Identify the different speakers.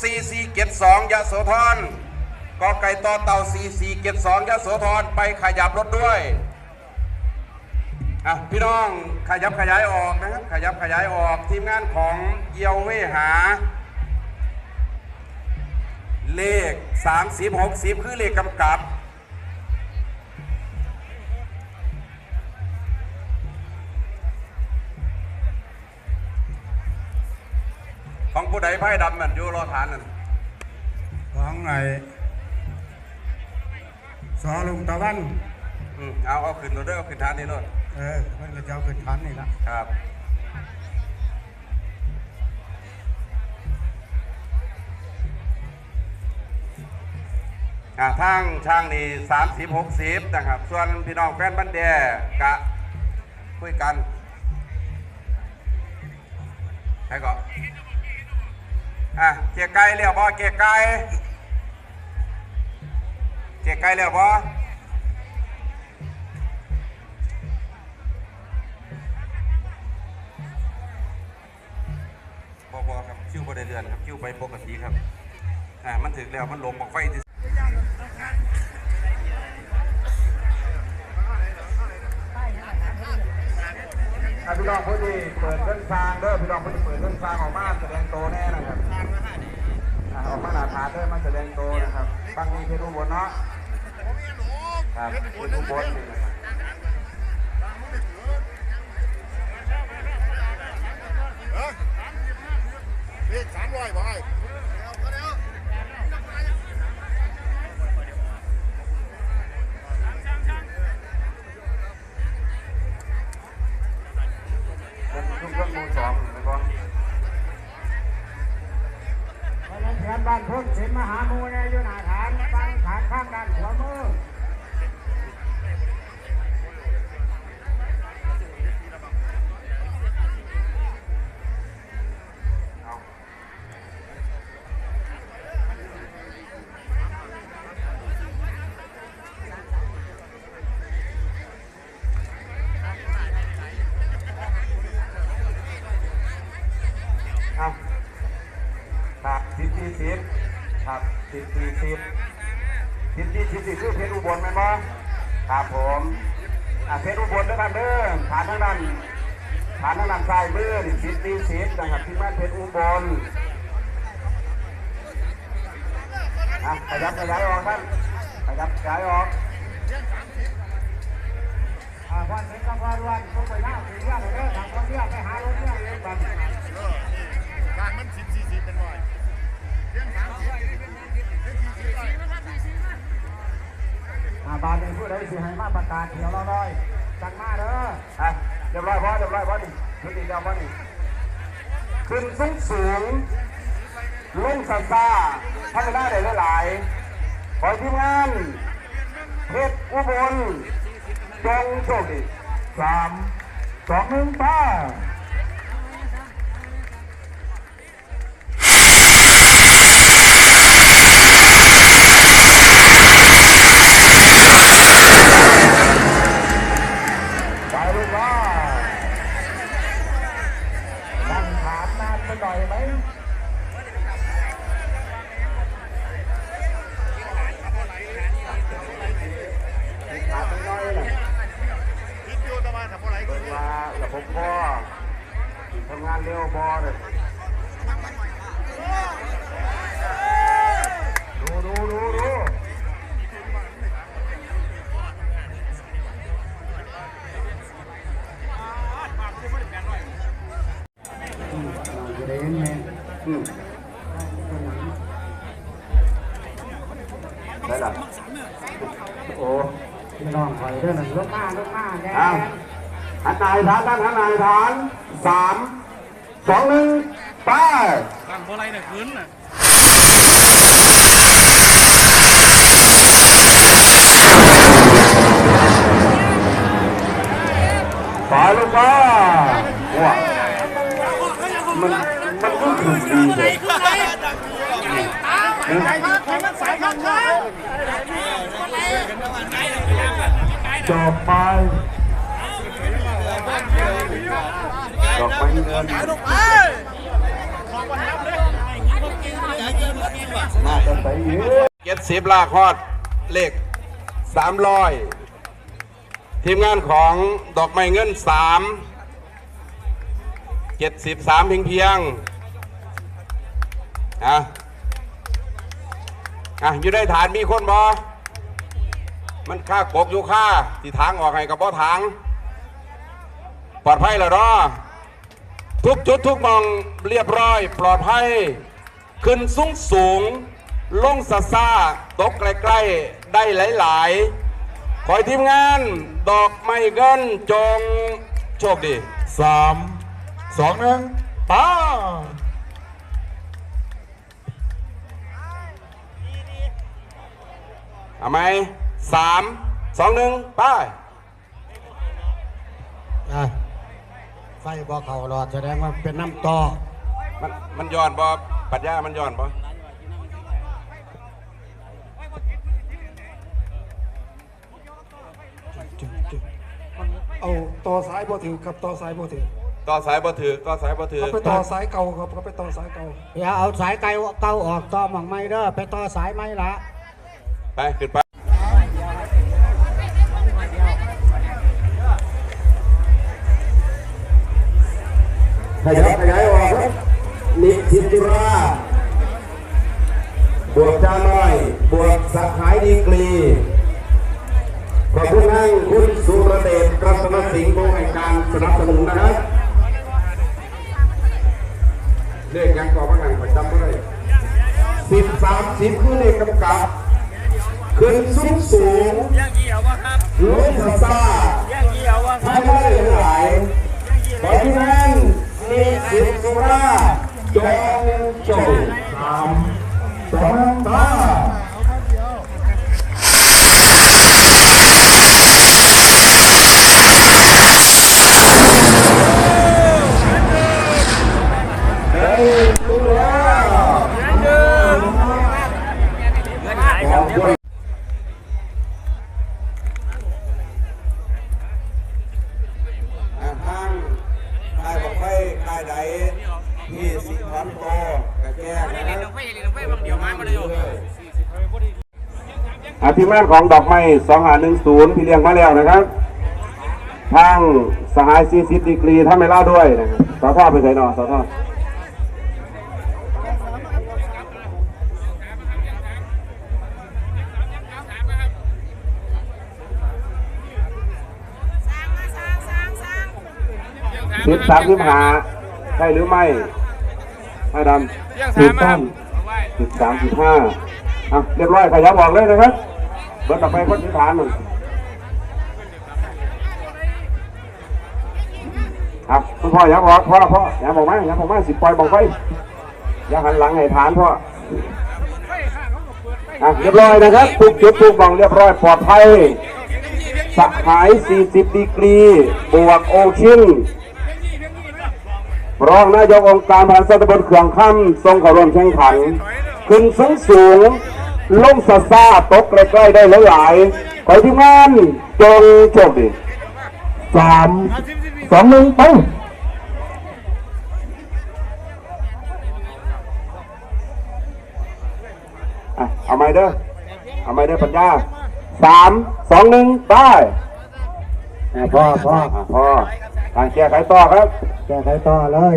Speaker 1: ซีซีเกตสองยะโสธรกอไก่ต่อเต่าซีซีเกตสองยะโสธรไปขยับรถด้วยอะพี่น้องขยับขยายออกนะครับขยับขยายออกทีมงานของเยียวเวหา เลข 30 60คือเลขกำกับ ของผู้ใดไพ่ดำนั่นอยู่รอฐานนั่น
Speaker 2: ของไอ้สอลุงตะวัน
Speaker 1: อืมเอาเอาขึ้นรถเด้อเอาขึ้นฐานนี่รถ
Speaker 2: เออมันก็จะเอาขึ้นทันนี่ละ
Speaker 1: ครับอ่าทางช่างนี่สามสิบหกสิบนะครับ ส่วนพี่น้องแฟนบ้านแดกะคุยกันใครก็อ่ะเกียร์ไก่เรียกบ่เกียร์ไก่เกียร์ไก่เรียกบ่บ่บ่ครับคิวบ่ได้เลื่อนครับคิวไปปกติครับอ่ามันถึงแล้วมันลงบอกไฟที่อะพี่น้องผู้ที่เปิดเส้นทางเด้อพี่น้องผู้ที่เปิดเส้นทางออกมาแสดงโตแน่นะครับ มีเพชรอุบลเนาะครับเพชรอุบลนี่นะครับ
Speaker 3: เลขสามร้อยบ่ไอ้
Speaker 1: สิบ
Speaker 2: สี่
Speaker 1: สิบสิบสี่สิบสี่คือเพชรอุบลไหมนบ่ครับผมเพชรอุบลด้วยกันเด้อฐานทางด้านฐานทางด้านซ้ายมือสิบสี่สิบนะครับที่แม่เพชรอุบลอะขยับขยายออกท่านขยับขยายออก
Speaker 2: วันนี้ก็วันวันทุกไปหน้าสีเรื่องเด้อทางคนเรื่องไปหารถเรื่องเองบัน
Speaker 3: เออกลางมันสิบสี่สิบเป็นร้อย อ่าบา
Speaker 2: นนี้ผู้ใดสิให้มาประกาศเดี๋ยวเราน้อยจังมาเด้อ
Speaker 1: อะเรียบร้อยพอเรียบร้อยพอนี่ชุดนี้เรียบร้อยนี่ขึ้นสูงสูงลุ่งซาซาทำได้ได้หลายๆขอทีมงานเพชรอุบลจงโชคดี
Speaker 2: สามสองหนึ่งป้า
Speaker 1: ว่า
Speaker 3: ระ
Speaker 1: บบพ่อทำงานเร็วพอเลยดูดูดูดู
Speaker 2: จะได้เห็นไหม
Speaker 1: อืมได้ละโอ้
Speaker 2: พี่น้องคอยเด้อหนึ่งรถมาลถมาแก
Speaker 1: อ้าว หันนายฐานด้านหันนายฐานสามสองหนึ่งไป
Speaker 4: ตั้งบ่ไรเนี่ยคืนน่ะ
Speaker 1: ไปลูกว่าว้ามันมันก็คือดีเลย
Speaker 2: จบไป
Speaker 1: ดอกไม้เงินจะใส่เยอะเจ็ดสิบลากฮอดเลขสามร้อยทีมงานของดอกไม้เงินสามเจ็ดสิบสามเพียงเพียงอะอะอยู่ในฐานมีคนบอมันค่ากบอยู่ค่าที่ทางออกให้กับบ่ทาง ลอดภัยแล้วเนาะทุกจุดทุกหมองเรียบร้อย ปลอดภัย ขึ้นสูงสูง ลงซาซาตกใกล้ๆ ได้หลายๆ ขอให้ทีมงาน ดอกไม้เงินจงโชคดี
Speaker 3: สามสองหนึ่งป้า
Speaker 1: เอาไหมสามสองหนึ่งไป
Speaker 2: ฟบ่เขาหลอดแสดงว่าเป็นน้ำต่อ
Speaker 1: มันมันย้อนบ่ปัญญามันย้อนบ่
Speaker 5: เอาต่อสายบ่ถือกับต่อสายบ่ถือ
Speaker 1: ต่อสายบ่ถือต่อสายบ่ถือ
Speaker 5: เขาไปต่อสายเก่าครับเขาไปต่อสายเก่า
Speaker 2: อย่าเอาสายไกลเก่าออกต่อหม่องไม่เด้อไปต่อสายไม่ละ
Speaker 1: ไปขึ้นไป ยับขยายออกครับนิสิตุราบวกจาน้อย บวกสักหายดีกรีขอบคุณท่านคุณสุรเดชรัตนสิงห์ผู้ให้การสนับสนุนนะครับเลขยังก่อว่าไงประจำไม่ได้สิบสามสิบคือเลขกำกับขึ้นสูงสูง
Speaker 4: แยกเกี่ยววะครับ
Speaker 1: ลงซาซา
Speaker 4: แยกเกี่ยววะค
Speaker 1: ท
Speaker 4: รับำ
Speaker 1: ได้หลายขอที่นั่นมี สิบสุราจงจงสามสองห้า ทีมงานของดอกไม้2510ที่เรียงมาแล้วนะครับ ทางสหายซีซิดีกรีถ้าไม่เล่าด้วยนะครับสอท่อไปใส่หนอสอท่อสิบสามสิบห้าใช่หรือไม่ให้ดำถูกต้องสิบสามสิบห้าอะเรียบร้อยขยับออกเลยนะครับ เบิดต่อไปคนฐานหนึ่งครับคุณพ่ออยับออกพ่อพ่ออยับออกมาอยับออกมาสิปล่อยบอกไปอย่าหันหลังให้ฐานพ่ออะเรียบร้อยนะครับทุกจุดทุกบังเรียบร้อยปลอดภัยสหาย 40 ดีกรี บวกโอชินรองนายกองค์การบริหารส่วนตำบลเขื่องค่ำทรงข้ารวมแข่งขัน ขึ้นสูงสูง ลงซาซาตกใกล้ๆได้หลายๆขอให้ทีมงานจงโชคดีสามสองหนึ่งไปอะเอาไม้เด้อเอาไม้เด้อปัญญาสามสองหนึ่งไป
Speaker 2: อะพ่อพ่อ
Speaker 1: อะพอการแก้ไขต่อครับ
Speaker 2: แก้ไขต่อเลย